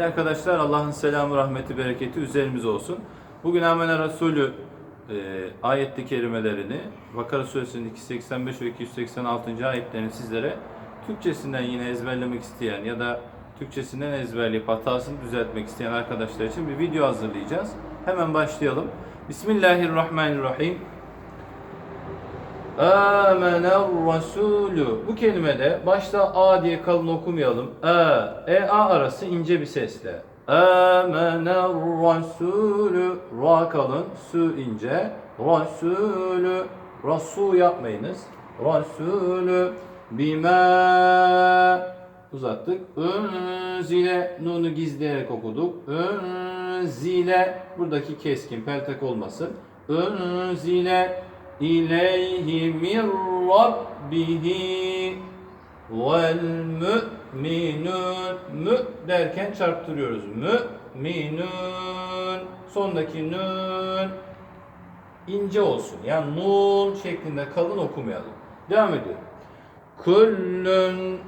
Arkadaşlar Allah'ın selamı, rahmeti, bereketi üzerimize olsun. Bugün Amener Resulü e, ayetli kerimelerini Bakara Suresinin 285 ve 286. ayetlerini sizlere Türkçesinden yine ezberlemek isteyen ya da Türkçesinden ezberleyip hatasını düzeltmek isteyen arkadaşlar için bir video hazırlayacağız. Hemen başlayalım. Bismillahirrahmanirrahim. Âmener Resulü. Bu kelimede başta A diye kalın okumayalım. E, E, A arası ince bir sesle. Âmener Resulü. Ra kalın, su ince. Resulü. Rasu yapmayınız. Resulü. Bime uzattık. Unzile nunu gizleyerek okuduk. Unzile buradaki keskin peltek olmasın. Unzile min rabbihi vel müminun mü derken çarptırıyoruz. Müminun sondaki nun ince olsun. Yani nun şeklinde kalın okumayalım. Devam ediyorum. Kullun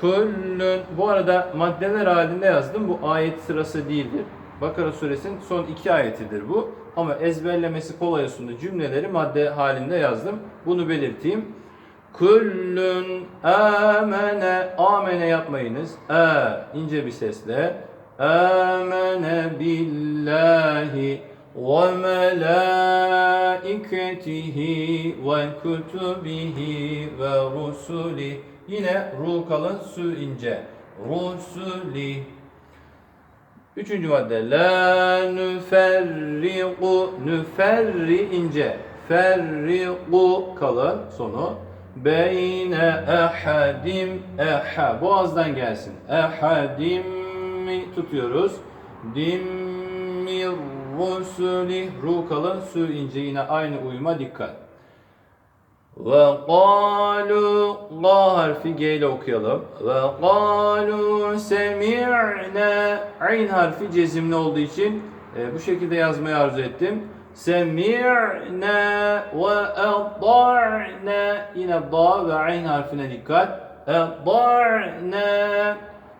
kullun bu arada maddeler halinde yazdım. Bu ayet sırası değildir. Bakara suresinin son iki ayetidir bu. Ama ezberlemesi kolay olsun cümleleri madde halinde yazdım. Bunu belirteyim. Kullun amene amene yapmayınız. E ince bir sesle. Amene billahi ve melaiketihi ve kutubihi ve rusuli. Yine ru kalın su ince. Rusuli. Üçüncü madde. La nüferriqu nüferri ince. Ferriqu kalın sonu. Beyne ehadim eha. Boğazdan gelsin. Ehadim tutuyoruz. Dimmi rusuli ru kalın su ince yine aynı uyuma dikkat. Ve qalu la harfi G ile okuyalım. Ve qalu semi'na ayn harfi cezimli olduğu için e, bu şekilde yazmayı arzu ettim. Semi'na ve ata'na yine da ve ayn harfine dikkat. Ata'na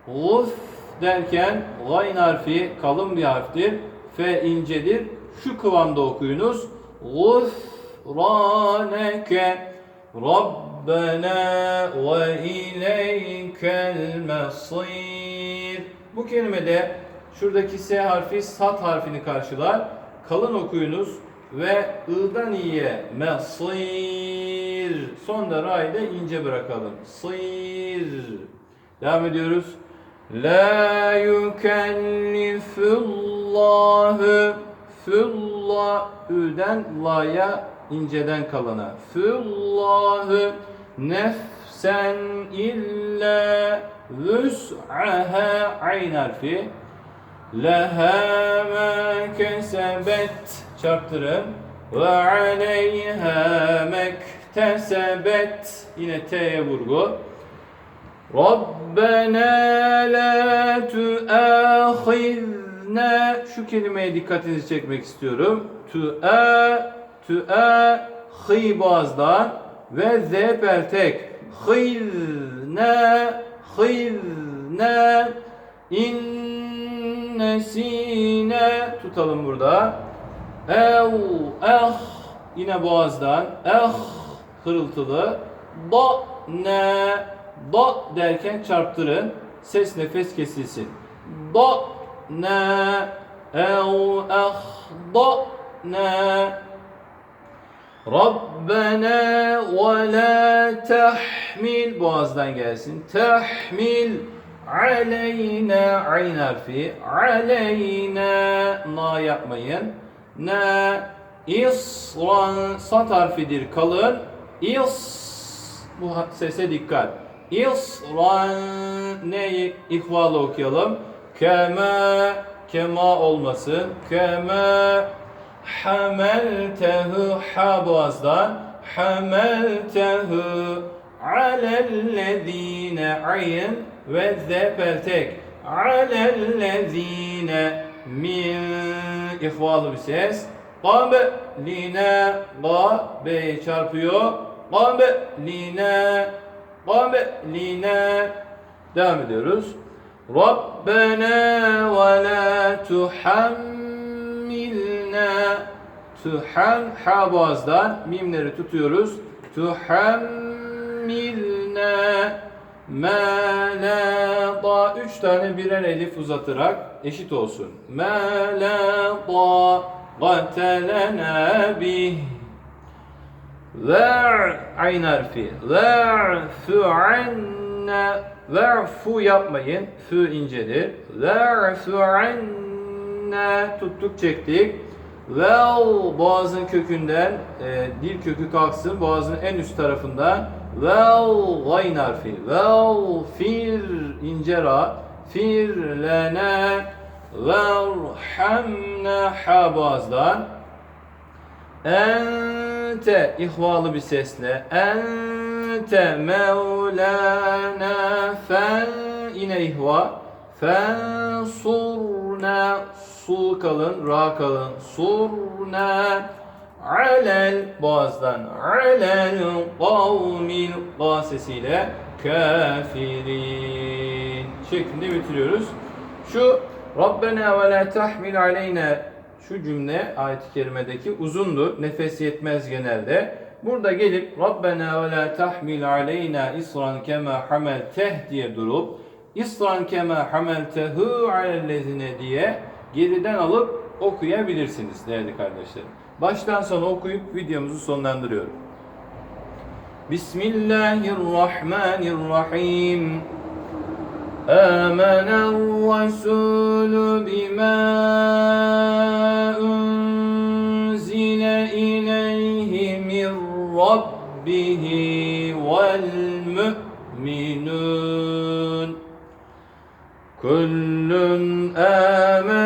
guf derken gayn harfi kalın bir harftir. F incedir. Şu kıvamda okuyunuz. Gufraneke Rabbena ve ileykel mesir. Bu kelimede şuradaki S harfi sat harfini karşılar. Kalın okuyunuz ve ı'dan iyiye mesir. Sonda ra'yı da ince bırakalım. Sir. Devam ediyoruz. La yükellifullahu Fülla ü'den la'ya inceden kalana. Füllahu nefsen illa vüs'aha ayn harfi. Leha ma kesebet çarptırın. Ve aleyha mektesebet yine T'ye vurgu. Rabbena la tuâkhizna şu kelimeye dikkatinizi çekmek istiyorum. Tu'a tu'a hî boğazdan ve z peltek. Khizna khizna innesine tutalım burada. Ev eh yine boğazdan eh hırıltılı. Da ne da derken çarptırın. Ses nefes kesilsin. Da ne ev eh da ne Rabbena ve la tahmil boğazdan gelsin. Tahmil aleyna ayn harfi aleyna na yapmayın. Na isran sat harfidir kalın. Is bu sese dikkat. İsran neyi ihvalı okuyalım. Kema kema olmasın. Kema hameltehu ha boğazdan. Hameltehu alellezine ayn ve ze peltek alellezine min. İhvalı bir ses. Qabline b çarpıyor. Qabline qabline devam ediyoruz. Rabbena ve la tuhammilna Tuham ha boğazdan mimleri tutuyoruz. Tuhammilna ma la da üç tane birer elif uzatarak eşit olsun. Ma la da gatelena bih Ver ayn harfi. Verfu anna. Verfu yapmayın. Fü incedir. Verfu anna. Tuttuk çektik. Vel boğazın kökünden e, dil kökü kalksın. Boğazın en üst tarafından. Vel gayn harfi. Vel fir ince ra. Fir lena. Verhamna ha boğazdan. Ente ihvalı bir sesle Ente mevlana fen yine ihva Fensurna su kalın ra kalın surna alel boğazdan alel kavmil ga sesiyle kafirin şeklinde bitiriyoruz. Şu Rabbena ve la tahmil aleyna şu cümle ayet-i kerimedeki uzundu. Nefes yetmez genelde. Burada gelip Rabbena ve la tahmil aleyna isran kema hamelteh diye durup isran kema hameltehu alellezine diye geriden alıp okuyabilirsiniz değerli kardeşlerim. Baştan sona okuyup videomuzu sonlandırıyorum. Bismillahirrahmanirrahim. آمن الرسول بما أنزل إليه من ربه والمؤمنون كل آمن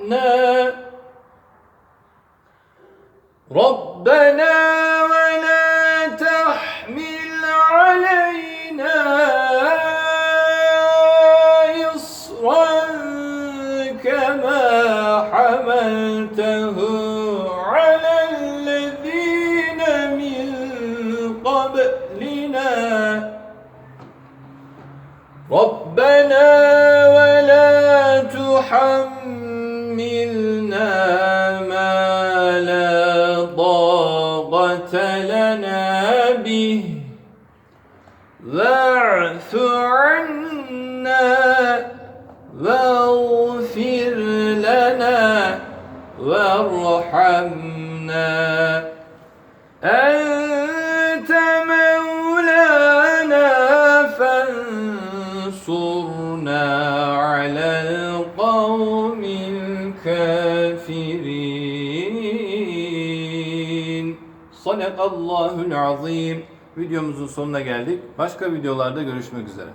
أخطأنا ربنا ولا تحمل علينا إصرا كما حملته على الذين من قبلنا. ربنا ولا تحملنا لنا به. واعف عنا واغفر لنا وارحمنا. Sadakallahul azim. Videomuzun sonuna geldik. Başka videolarda görüşmek üzere.